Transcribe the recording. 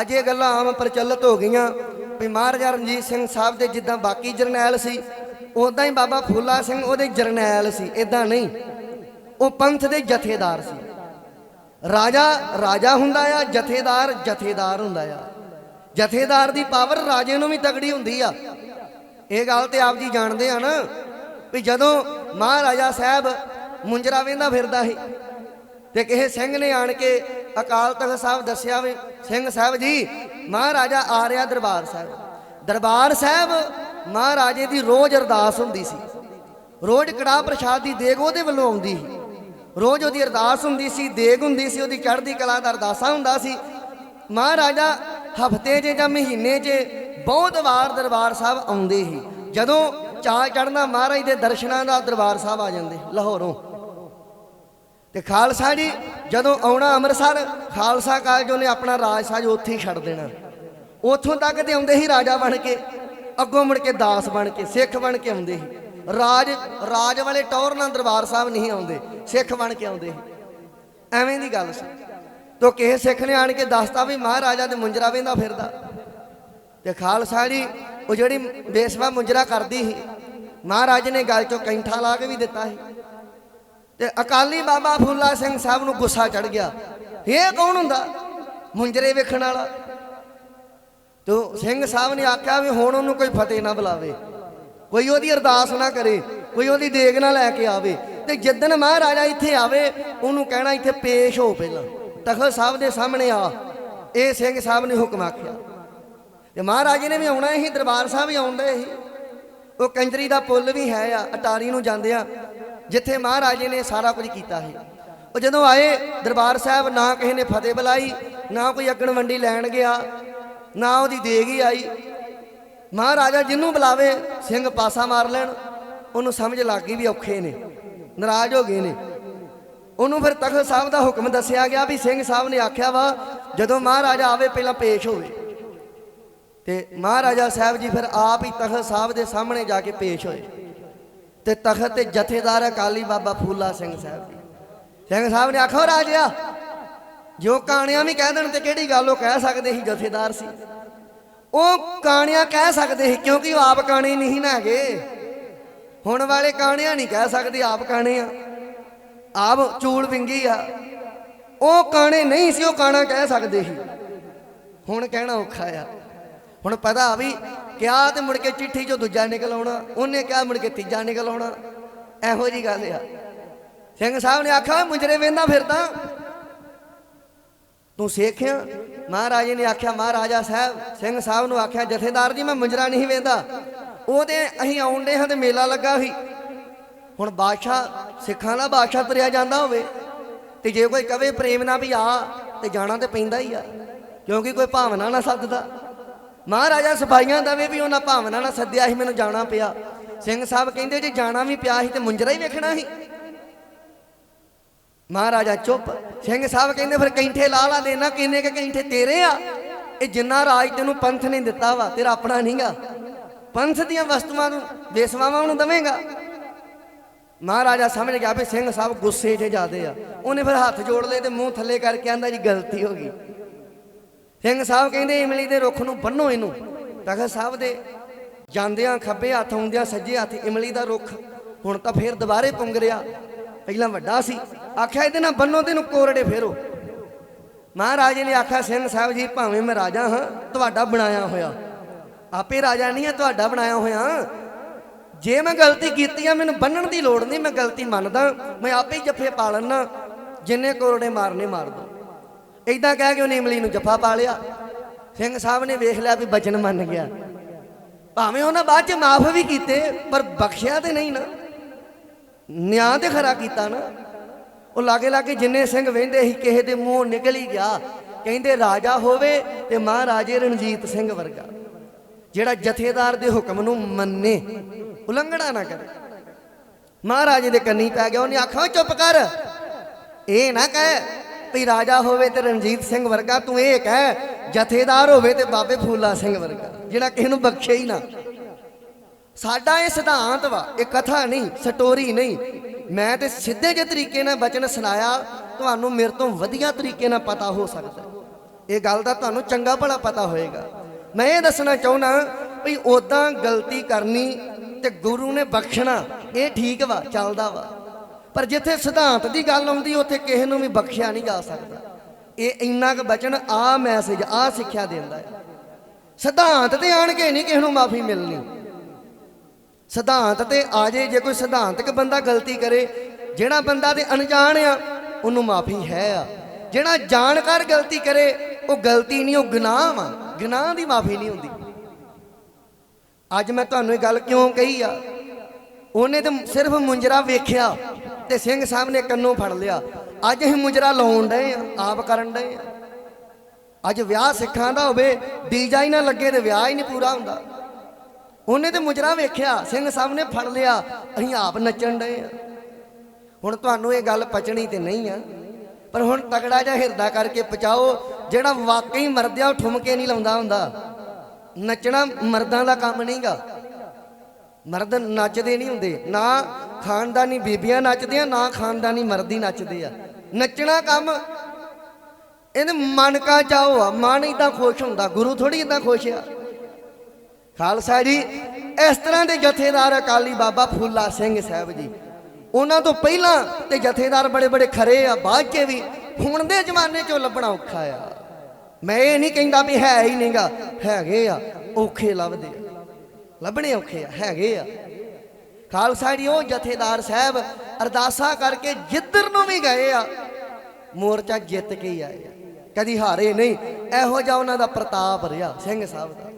ਅੱਜ ਇਹ ਗੱਲਾਂ ਆਮ ਪ੍ਰਚਲਿਤ ਹੋ ਗਈਆਂ ਵੀ ਮਹਾਰਾਜਾ ਰਣਜੀਤ ਸਿੰਘ ਸਾਹਿਬ ਦੇ ਜਿੱਦਾਂ ਬਾਕੀ ਜਰਨੈਲ ਸੀ ਉਦਾਂ ਹੀ ਬਾਬਾ ਫੂਲਾ ਸਿੰਘ ਉਹਦੇ ਜਰਨੈਲ ਸੀ ਇਦਾਂ ਨਹੀਂ। ਉਹ ਪੰਥ ਦੇ ਜਥੇਦਾਰ ਸੀ। ਰਾਜਾ ਰਾਜਾ ਹੁੰਦਾ ਆ, ਜਥੇਦਾਰ ਜਥੇਦਾਰ ਹੁੰਦਾ ਆ। ਜਥੇਦਾਰ ਦੀ ਪਾਵਰ ਰਾਜੇ ਨੂੰ ਵੀ ਤਗੜੀ ਹੁੰਦੀ ਆ। ਇਹ ਗੱਲ ਤੇ ਆਪ ਜੀ ਜਾਣਦੇ ਆ ਨਾ ਵੀ ਜਦੋਂ ਮਹਾਰਾਜਾ ਸਾਹਿਬ ਮੁੰਜਰਾ ਵੇਂਦਾ ਫਿਰਦਾ ਸੀ ਤੇ ਕਿਸੇ ਸਿੰਘ ਨੇ ਆਣ ਕੇ ਅਕਾਲ ਤਖਤ ਸਾਹਿਬ ਦੱਸਿਆ ਵੀ, ਸਿੰਘ ਸਾਹਿਬ ਜੀ, ਮਹਾਰਾਜਾ ਆ ਰਿਹਾ ਦਰਬਾਰ ਸਾਹਿਬ। ਦਰਬਾਰ ਸਾਹਿਬ ਮਹਾਰਾਜੇ ਦੀ ਰੋਜ਼ ਅਰਦਾਸ ਹੁੰਦੀ ਸੀ। ਰੋਜ਼ ਕੜਾਹ ਪ੍ਰਸ਼ਾਦ ਦੀ ਦੇਗ ਉਹਦੇ ਵੱਲੋਂ ਆਉਂਦੀ ਸੀ। ਰੋਜ਼ ਉਹਦੀ ਅਰਦਾਸ ਹੁੰਦੀ ਸੀ, ਦੇਗ ਹੁੰਦੀ ਸੀ, ਉਹਦੀ ਚੜ੍ਹਦੀ ਕਲਾ ਦਾ ਅਰਦਾਸਾ ਹੁੰਦਾ ਸੀ। ਮਹਾਰਾਜਾ ਹਫ਼ਤੇ 'ਚ ਜਾਂ ਮਹੀਨੇ 'ਚ ਬਹੁਤ ਵਾਰ ਦਰਬਾਰ ਸਾਹਿਬ ਆਉਂਦੇ ਸੀ। ਜਦੋਂ ਚਾਹ ਚੜ੍ਹਨਾ ਮਹਾਰਾਜ ਦੇ ਦਰਸ਼ਨਾਂ ਦਾ ਦਰਬਾਰ ਸਾਹਿਬ ਆ ਜਾਂਦੇ ਲਾਹੌਰੋਂ। ਤੇ ਖਾਲਸਾ ਜੀ, ਜਦੋਂ ਆਉਣਾ ਅੰਮ੍ਰਿਤਸਰ, ਖਾਲਸਾ ਕਾਲਜੋਂ ਨੇ ਆਪਣਾ ਰਾਜ ਸਾਜ ਉੱਥੇ ਹੀ ਛੱਡ ਦੇਣਾ। ਉੱਥੋਂ ਤੱਕ ਤੇ ਆਉਂਦੇ ਸੀ ਰਾਜਾ ਬਣ ਕੇ, ਅੱਗੋਂ ਮੁੜ ਕੇ ਦਾਸ ਬਣ ਕੇ, ਸਿੱਖ ਬਣ ਕੇ ਆਉਂਦੇ ਸੀ। ਰਾਜ ਰਾਜ ਵਾਲੇ ਟੌਰ ਨਾਲ ਦਰਬਾਰ ਸਾਹਿਬ ਨਹੀਂ ਆਉਂਦੇ, ਸਿੱਖ ਬਣ ਕੇ ਆਉਂਦੇ ਐਵੇਂ ਦੀ ਗੱਲ ਸੀ। ਤੋ ਕਿਸੇ ਸਿੱਖ ਨੇ ਆਣ ਕੇ ਦੱਸਤਾ ਵੀ ਮਹਾਰਾਜਾ ਦੇ ਮੁੰਜਰਾ ਵੇਂਦਾ ਫਿਰਦਾ। ਤੇ ਖਾਲਸਾ ਜੀ, ਉਹ ਜਿਹੜੀ ਬੇਸਵਾ ਮੁੰਜਰਾ ਕਰਦੀ ਸੀ, ਮਹਾਰਾਜ ਨੇ ਗੱਲ ਚੋਂ ਕੈਂਠਾ ਲਾ ਕੇ ਵੀ ਦਿੱਤਾ ਸੀ। ਤੇ ਅਕਾਲੀ ਬਾਬਾ ਫੂਲਾ ਸਿੰਘ ਸਾਹਿਬ ਨੂੰ ਗੁੱਸਾ ਚੜ ਗਿਆ। ਇਹ ਕੌਣ ਹੁੰਦਾ? ਮੁੰਜਰੇ ਵੇਖਣ ਵਾਲਾ। ਤੋ ਸਿੰਘ ਸਾਹਿਬ ਨੇ ਆਖਿਆ ਵੀ ਹੁਣ ਉਹਨੂੰ ਕੋਈ ਫਤਿਹ ਨਾ ਬੁਲਾਵੇ। ਕੋਈ ਉਹਦੀ ਅਰਦਾਸ ਨਾ ਕਰੇ, ਕੋਈ ਉਹਦੀ ਦੇਗ ਨਾ ਲੈ ਕੇ ਆਵੇ। ਤੇ ਜਿੱਦਣ ਮਹਾਰਾਜਾ ਇੱਥੇ ਆਵੇ, ਉਹਨੂੰ ਕਹਿਣਾ ਇੱਥੇ ਪੇਸ਼ ਹੋ ਪਹਿਲਾਂ। ਤਖਤ ਸਾਹਿਬ ਦੇ ਸਾਹਮਣੇ ਆ। ਇਹ ਸਿੰਘ ਸਾਹਿਬ ਨੇ ਹੁਕਮ ਆਖਿਆ। ਤੇ ਮਹਾਰਾਜੇ ਨੇ ਵੀ ਆਉਣਾ ਹੀ, ਦਰਬਾਰ ਸਾਹਿਬ ਹੀ ਆਉਂਦੇ ਸੀ ਉਹ ਕੰਜਰੀ ਦਾ ਪੁੱਲ ਵੀ ਹੈ ਆ, ਅਟਾਰੀ ਨੂੰ ਜਾਂਦੇ ਆ। ਜਿੱਥੇ ਮਹਾਰਾਜੇ ਨੇ ਸਾਰਾ ਕੁਝ ਕੀਤਾ ਸੀ। ਉਹ ਜਦੋਂ ਆਏ, ਦਰਬਾਰ ਸਾਹਿਬ ਨਾ ਕਿਸੇ ਨੇ ਫਤਿਹ ਬੁਲਾਈ, ਨਾ ਕੋਈ ਅਗਣ ਵੰਡੀ ਲੈਣ ਗਿਆ, ਨਾ ਉਹਦੀ ਦੇਗ ਹੀ ਆਈ। ਮਹਾਰਾਜਾ ਜਿਹਨੂੰ ਬੁਲਾਵੇ, ਸਿੰਘ ਪਾਸਾ ਮਾਰ ਲੈਣ, ਉਹਨੂੰ ਸਮਝ ਲੱਗ ਗਈ ਵੀ ਔਖੇ ਨੇ, ਨਾਰਾਜ਼ ਹੋ ਗਏ ਨੇ। ਉਹਨੂੰ ਫਿਰ ਤਖਤ ਸਾਹਿਬ ਦਾ ਹੁਕਮ ਦੱਸਿਆ ਗਿਆ ਵੀ ਸਿੰਘ ਸਾਹਿਬ ਨੇ ਆਖਿਆ ਵਾ, ਜਦੋਂ ਮਹਾਰਾਜਾ ਆਵੇ ਪਹਿਲਾਂ ਪੇਸ਼ ਹੋਵੇ। ਤੇ ਮਹਾਰਾਜਾ ਸਾਹਿਬ ਜੀ ਫਿਰ ਆਪ ਹੀ ਤਖਤ ਸਾਹਿਬ ਦੇ ਸਾਹਮਣੇ ਜਾ ਕੇ ਪੇਸ਼ ਹੋਏ। ਤੇ ਤਖਤ ਤੇ ਜਥੇਦਾਰ ਅਕਾਲੀ ਬਾਬਾ ਫੂਲਾ ਸਿੰਘ ਸਾਹਿਬ ਜੀ। ਸਿੰਘ ਸਾਹਿਬ ਨੇ ਆਖੋ ਰਾਜਿਆ ਜੋ ਕਾਣੀਆਂ ਵੀ ਕਹਿ ਦੇਣ ਤੇ ਕਿਹੜੀ ਗੱਲ, ਉਹ ਕਹਿ ਸਕਦੇ ਸੀ ਜਥੇਦਾਰ ਸੀ। ਉਹ ਕਾਣਿਆਂ ਕਹਿ ਸਕਦੇ ਸੀ, ਕਿਉਂਕਿ ਉਹ ਆਪ ਕਾਣੇ ਨਹੀਂ ਨਾ ਹੈਗੇ। ਹੁਣ ਵਾਲੇ ਕਾਣਿਆਂ ਨਹੀਂ ਕਹਿ ਸਕਦੇ, ਆਪ ਕਾਣੇ ਆ। ਆਪ ਚੂਲ ਵਿੰਗੀ ਆ। ਉਹ ਕਾਣੇ ਨਹੀਂ ਸੀ, ਉਹ ਕਾਣਾ ਕਹਿ ਸਕਦੇ ਸੀ। ਹੁਣ ਕਹਿਣਾ ਔਖਾ ਆ। ਹੁਣ ਪਤਾ ਵੀ ਕਿਹਾ ਤੇ ਮੁੜ ਕੇ ਚਿੱਠੀ ਚੋਂ ਦੂਜਾ ਨਿਕਲ ਆਉਣਾ, ਉਹਨੇ ਕਿਹਾ ਮੁੜ ਕੇ ਤੀਜਾ ਨਿਕਲ ਆਉਣਾ। ਇਹੋ ਜੀ ਗੱਲ ਆ। ਸਿੰਘ ਸਾਹਿਬ ਨੇ ਆਖਿਆ ਮੁੰਜਰੇ ਵੇਂਦਾ ਫਿਰਦਾ। ਤੂੰ ਸਿੱਖਿਆ? ਮਹਾਰਾਜੇ ਨੇ ਆਖਿਆ, ਮਹਾਰਾਜਾ ਸਾਹਿਬ, ਸਿੰਘ ਸਾਹਿਬ ਨੂੰ ਆਖਿਆ, ਜਥੇਦਾਰ ਜੀ, ਮੈਂ ਮੁੰਜਰਾ ਨਹੀਂ ਵੇਂਦਾ। ਉਹਦੇ ਅਸੀਂ ਆਉਂਦੇ ਹਾਂ ਤੇ ਮੇਲਾ ਲੱਗਾ ਸੀ। ਹੁਣ ਬਾਦਸ਼ਾਹ, ਸਿੱਖਾਂ ਦਾ ਬਾਦਸ਼ਾਹ ਤੁਰਿਆ ਜਾਂਦਾ ਹੋਵੇ। ਤੇ ਜੇ ਕੋਈ ਕਵੇ ਪ੍ਰੇਮ ਨਾਲ ਵੀ ਆ, ਤੇ ਜਾਣਾ ਤੇ ਪੈਂਦਾ ਹੀ ਆ। ਕਿਉਂਕਿ ਕੋਈ ਭਾਵਨਾ ਨਾਲ ਸੱਦਦਾ। ਮਹਾਰਾਜਾ ਸਫਾਈਆਂ ਦਾ ਵੀ ਉਹਨਾਂ ਭਾਵਨਾ ਨਾਲ ਸੱਦਿਆ ਸੀ, ਮੈਨੂੰ ਜਾਣਾ ਪਿਆ। ਸਿੰਘ ਸਾਹਿਬ ਕਹਿੰਦੇ, ਜੇ ਜਾਣਾ ਵੀ ਪਿਆ ਸੀ ਤੇ ਮੁੰਜਰਾ ਹੀ ਵੇਖਣਾ ਸੀ। ਮਹਾਰਾਜਾ ਚੁੱਪ। ਸਿੰਘ ਸਾਹਿਬ ਕਹਿੰਦੇ, ਫਿਰ ਕੈਂਠੇ ਲਾ ਲਾ ਦੇਣਾ ਕਿੰਨੇ ਕੇ ਕੈਂਠੇ ਤੇਰੇ ਆ? ਇਹ ਜਿੰਨਾ ਰਾਜ ਤੈਨੂੰ ਪੰਥ ਨੇ ਦਿੱਤਾ ਵਾ, ਤੇਰਾ ਆਪਣਾ ਨਹੀਂਗਾ ਪੰਥ ਦੀਆਂ ਵਸਤੂਆਂ ਨੂੰ ਬੇਸਵਾਵਾਂ ਨੂੰ ਦਵੇਂਗਾ? ਮਹਾਰਾਜਾ ਸਮਝ ਗਿਆ ਵੀ ਸਿੰਘ ਸਾਹਿਬ ਗੁੱਸੇ 'ਚ ਜਾਦੇ ਆ। ਉਹਨੇ ਫਿਰ ਹੱਥ ਜੋੜ ਲਏ ਤੇ ਮੂੰਹ ਥੱਲੇ ਕਰਕੇ ਆਂਦਾ ਜੀ, ਗਲਤੀ ਹੋ ਗਈ। ਸਿੰਘ ਸਾਹਿਬ ਕਹਿੰਦੇ ਇਮਲੀ ਦੇ ਰੁੱਖ ਨੂੰ ਬੰਨੋ ਇਹਨੂੰ। ਤਖਤ ਸਾਹਿਬ ਦੇ ਜਾਂਦਿਆਂ, ਖੱਬੇ ਹੱਥ ਆਉਂਦਿਆਂ, ਸੱਜੇ ਹੱਥ ਇਮਲੀ ਦਾ ਰੁੱਖ, ਹੁਣ ਤਾਂ ਫੇਰ ਦੁਬਾਰੇ ਪੁੰਗ ਰਿਆ ਪਹਿਲਾਂ ਵੱਡਾ ਸੀ। ਆਖਿਆ, ਇਹਦੇ ਨਾਲ ਬੰਨੋ ਤੇ ਇਹਨੂੰ ਕੋਰੜੇ ਫੇਰੋ। ਮਹਾਰਾਜੇ ਨੇ ਆਖਿਆ, ਸਿੰਘ ਸਾਹਿਬ ਜੀ, ਭਾਵੇਂ ਮੈਂ ਰਾਜਾ ਹਾਂ, ਤੁਹਾਡਾ ਬਣਾਇਆ ਹੋਇਆ। ਆਪੇ ਰਾਜਾ ਨਹੀਂ ਹੈ, ਤੁਹਾਡਾ ਬਣਾਇਆ ਹੋਇਆ। ਜੇ ਮੈਂ ਗਲਤੀ ਕੀਤੀ ਆ, ਮੈਨੂੰ ਬੰਨਣ ਦੀ ਲੋੜ ਨਹੀਂ, ਮੈਂ ਗਲਤੀ ਮੰਨਦਾ। ਮੈਂ ਆਪੇ ਜੱਫੇ ਪਾ ਲੈਣਾ ਜਿੰਨੇ ਕੋਰੜੇ ਮਾਰਨੇ, ਮਾਰ ਦੋ। ਇਦਾਂ ਕਹਿ ਕੇ ਉਹਨੇ ਇਮਲੀ ਨੂੰ ਜੱਫਾ ਪਾ ਲਿਆ। ਸਿੰਘ ਸਾਹਿਬ ਨੇ ਵੇਖ ਲਿਆ ਵੀ ਬਚਨ ਮੰਨ ਗਿਆ। ਭਾਵੇਂ ਉਹਨਾਂ ਬਾਅਦ ਚ ਮਾਫ ਵੀ ਕੀਤੇ, ਪਰ ਬਖਸ਼ਿਆ ਤੇ ਨਹੀਂ ਨਾ। ਨਿਆਂ ਤੇ ਖਰਾ ਕੀਤਾ ਨਾ। ਉਹ ਲਾਗੇ ਲਾਗੇ ਜਿੰਨੇ ਸਿੰਘ ਵਹਿੰਦੇ ਸੀ, ਕਿਸੇ ਦੇ ਮੂੰਹ ਨਿਕਲ ਹੀ ਗਿਆ। ਕਹਿੰਦੇ ਰਾਜਾ ਹੋਵੇ ਤੇ ਮਹਾਰਾਜੇ ਰਣਜੀਤ ਸਿੰਘ ਵਰਗਾ, ਜਿਹੜਾ ਜਥੇਦਾਰ ਦੇ ਹੁਕਮ ਨੂੰ ਮੰਨੇ, ਉਲੰਘਣਾ ਨਾ ਕਰੇ। ਮਹਾਰਾਜੇ ਦੇ ਕੰਨੀ ਪੈ ਗਿਆ, ਉਹਨੇ ਆਖਿਆ ਚੁੱਪ ਕਰ। ਇਹ ਨਾ ਕਹਿ ਵੀ ਰਾਜਾ ਹੋਵੇ ਤੇ ਰਣਜੀਤ ਸਿੰਘ ਵਰਗਾ, ਤੂੰ ਇਹ ਕਹਿ, ਜਥੇਦਾਰ ਹੋਵੇ ਤੇ ਬਾਬੇ ਫੂਲਾ ਸਿੰਘ ਵਰਗਾ, ਜਿਹੜਾ ਕਿਸੇ ਨੂੰ ਬਖਸ਼ੇ ਹੀ ਨਾ। ਸਾਡਾ ਇਹ ਸਿਧਾਂਤ ਵਾ, ਇਹ ਕਥਾ ਨਹੀਂ, ਸਟੋਰੀ ਨਹੀਂ। ਮੈਂ ਤੇ ਸਿੱਧੇ ਜਿਹੇ ਤਰੀਕੇ ਨਾਲ ਬਚਨ ਸੁਣਾਇਆ, ਤੁਹਾਨੂੰ ਮੇਰੇ ਤੋਂ ਵਧੀਆ ਤਰੀਕੇ ਨਾਲ ਪਤਾ ਹੋ ਸਕਦਾ। ਇਹ ਗੱਲ ਦਾ ਤੁਹਾਨੂੰ ਚੰਗਾ ਭਲਾ ਪਤਾ ਹੋਏਗਾ। ਮੈਂ ਇਹ ਦੱਸਣਾ ਚਾਹੁੰਦਾ ਵੀ ਉਦਾਂ ਗਲਤੀ ਕਰਨੀ ਤੇ ਗੁਰੂ ਨੇ ਬਖਸ਼ਣਾ, ਇਹ ਠੀਕ ਵਾ, ਚੱਲਦਾ ਵਾ। ਪਰ ਜਿੱਥੇ ਸਿਧਾਂਤ ਦੀ ਗੱਲ ਆਉਂਦੀ, ਉੱਥੇ ਕਿਸੇ ਨੂੰ ਵੀ ਬਖਸ਼ਿਆ ਨਹੀਂ ਜਾ ਸਕਦਾ। ਇਹ ਇੰਨਾ ਕੁ ਬਚਨ ਆ ਮੈਸੇਜ ਆ ਸਿੱਖਿਆ ਦਿੰਦਾ ਹੈ। ਸਿਧਾਂਤ ਤੇ ਆਣ ਕੇ ਨਹੀਂ ਕਿਸੇ ਨੂੰ ਮਾਫੀ ਮਿਲਣੀ। ਸਿਧਾਂਤ ਤੇ ਆ ਜੇ ਜੇ ਕੋਈ ਸਿਧਾਂਤਕ ਬੰਦਾ ਗਲਤੀ ਕਰੇ, ਜਿਹੜਾ ਬੰਦਾ ਤੇ ਅਣਜਾਣ ਆ, ਉਹਨੂੰ ਮਾਫੀ ਹੈ ਆ। ਜਿਹੜਾ ਜਾਣਕਾਰ ਗਲਤੀ ਕਰੇ, ਉਹ ਗਲਤੀ ਨਹੀਂ, ਉਹ ਗੁਨਾਹ ਵਾ ਗੁਨਾਹ ਦੀ ਮਾਫੀ ਨਹੀਂ ਹੁੰਦੀ। ਅੱਜ ਮੈਂ ਤੁਹਾਨੂੰ ਇਹ ਗੱਲ ਕਿਉਂ ਕਹੀ ਆ? ਉਹਨੇ ਤੇ ਸਿਰਫ ਮੁੰਜਰਾ ਵੇਖਿਆ। ਤੇ ਸਿੰਘ ਸਾਹਿਬ ਨੇ ਕੰਨੋਂ ਫੜ ਲਿਆ। ਅੱਜ ਅਸੀਂ ਮੁਜਰਾ ਲਾਉਣ ਡਏ ਆ, ਆਪ ਕਰਨ ਡਏ ਆ। ਅੱਜ ਵਿਆਹ ਸਿੱਖਾਂ ਦਾ ਹੋਵੇ, ਡੀਜਾ ਹੀ ਨਾ ਲੱਗੇ ਤੇ ਵਿਆਹ ਹੀ ਨਹੀਂ ਪੂਰਾ ਹੁੰਦਾ। ਉਹਨੇ ਤੇ ਮੁਜਰਾ ਵੇਖਿਆ, ਸਿੰਘ ਸਾਹਿਬ ਨੇ ਫੜ ਲਿਆ, ਅਸੀਂ ਆਪ ਨੱਚਣ ਡਏ ਆ। ਹੁਣ ਤੁਹਾਨੂੰ ਇਹ ਗੱਲ ਪਚਣੀ ਤੇ ਨਹੀਂ ਆ, ਪਰ ਹੁਣ ਤਗੜਾ ਜਿਹਾ ਹਿਰਦਾ ਕਰਕੇ ਪਚਾਓ ਜਿਹੜਾ ਵਾਕਈ ਮਰਦਿਆ ਉਹ ਠੁਮਕੇ ਨਹੀਂ ਲਾਉਂਦਾ ਹੁੰਦਾ। ਨੱਚਣਾ ਮਰਦਾਂ ਦਾ ਕੰਮ ਨਹੀਂਗਾ ਮਰਦ ਨੱਚਦੇ ਨਹੀਂ ਹੁੰਦੇ, ਨਾ ਖਾਨਦਾਨੀ ਬੀਬੀਆਂ ਨੱਚਦੀਆਂ, ਨਾ ਖਾਨਦਾਨੀ ਮਰਦੀ ਨੱਚਦੇ ਆ। ਨੱਚਣਾ ਕੰਮ, ਇਹਦੇ ਮਨ ਕਾ ਚਾਹੋ ਆ, ਮਨ ਇਦਾਂ ਖੁਸ਼ ਹੁੰਦਾ, ਗੁਰੂ ਥੋੜੀ ਇਦਾਂ ਖੁਸ਼ ਆ। ਖਾਲਸਾ ਜੀ, ਇਸ ਤਰ੍ਹਾਂ ਦੇ ਜਥੇਦਾਰ ਅਕਾਲੀ ਬਾਬਾ ਫੂਲਾ ਸਿੰਘ ਸਾਹਿਬ ਜੀ। ਉਹਨਾਂ ਤੋਂ ਪਹਿਲਾਂ ਤੇ ਜਥੇਦਾਰ ਬੜੇ ਬੜੇ ਖਰੇ ਆ, ਬਾਅਦ ਚ ਵੀ ਹੁਣ ਦੇ ਜ਼ਮਾਨੇ 'ਚੋਂ ਲੱਭਣਾ ਔਖਾ ਆ। ਮੈਂ ਇਹ ਨਹੀਂ ਕਹਿੰਦਾ ਵੀ ਹੈ ਹੀ ਨਹੀਂਗਾ ਹੈਗੇ ਆ, ਔਖੇ ਲੱਭਦੇ ਆ। ਲੱਭਣੇ ਔਖੇ ਆ, ਹੈਗੇ ਆ। ਖਾਲਸਾ ਜੀ ਉਹ ਜਥੇਦਾਰ ਸਾਹਿਬ, ਅਰਦਾਸਾਂ ਕਰਕੇ ਜਿੱਧਰ ਨੂੰ ਵੀ ਗਏ ਆ, ਮੋਰਚਾ ਜਿੱਤ ਕੇ ਹੀ ਆਏ ਆ। ਕਦੀ ਹਾਰੇ ਨਹੀਂ, ਇਹੋ ਜਿਹਾ ਉਹਨਾਂ ਦਾ ਪ੍ਰਤਾਪ ਰਿਹਾ, ਸਿੰਘ ਸਾਹਿਬ ਦਾ।